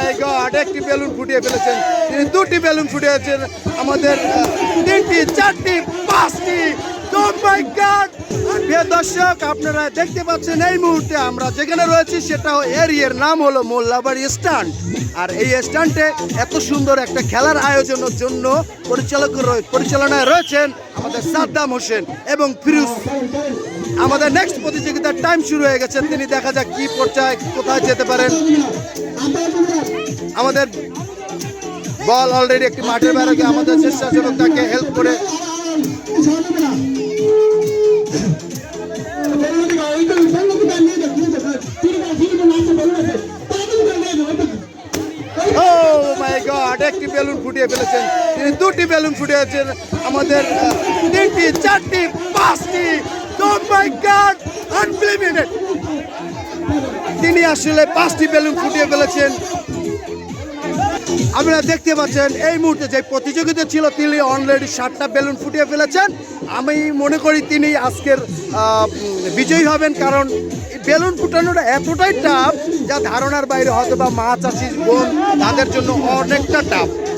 মাই god একটি balloon ফুটিয়ে ফেলেছেন। তিনি দুটি বেলুন ফুটিয়েছেন। আমাদের তিনটি, চারটি, পাঁচটি। Oh দর্শক, আপনারা দেখতে পাচ্ছেন এই মুহূর্তে আমরা যেখানে রয়েছি, সেটা এরিয়ার নাম হলো মোল্লাবাড়ি স্ট্যান্ড। আর এই স্ট্যান্ডে এত সুন্দর একটা খেলার আয়োজনের জন্য পরিচালক পরিচালনায় রয়েছেন আমাদের সাদ্দাম হোসেন এবং ফিরুজ। আমাদের নেক্সট প্রতিযোগিতার টাইম শুরু হয়ে গেছে। তিনি দেখা যাক কি পর্যায়ে কোথায় যেতে পারেন। আমাদের বল অলরেডি একটি মাঠের বাইরে আমাদের স্বেচ্ছাসেবক তাকে হেল্প করে গড একটি বেলুন ফুটিয়ে ফেলেছেন। তিনি দুটি বেলুন ফুটিয়েছেন। আমাদের তিনটি, চারটি, পাঁচটি। মাই গড আনলিমিটেড তিনি আসলে পাঁচটি বেলুন ফুটিয়ে ফেলেছেন। আপনারা দেখতে পাচ্ছেন, এই মুহূর্তে যে প্রতিযোগিতা ছিল, তিনি অলরেডি সাতটা বেলুন ফুটিয়ে ফেলেছেন। আমি মনে করি তিনি আজকের বিজয়ী হবেন কারণ বেলুন ফুটানোটা এতটাই টাফ যা ধারণার বাইরে হয়তো বা মা চাষির বোন তাদের জন্য অনেকটা টাফ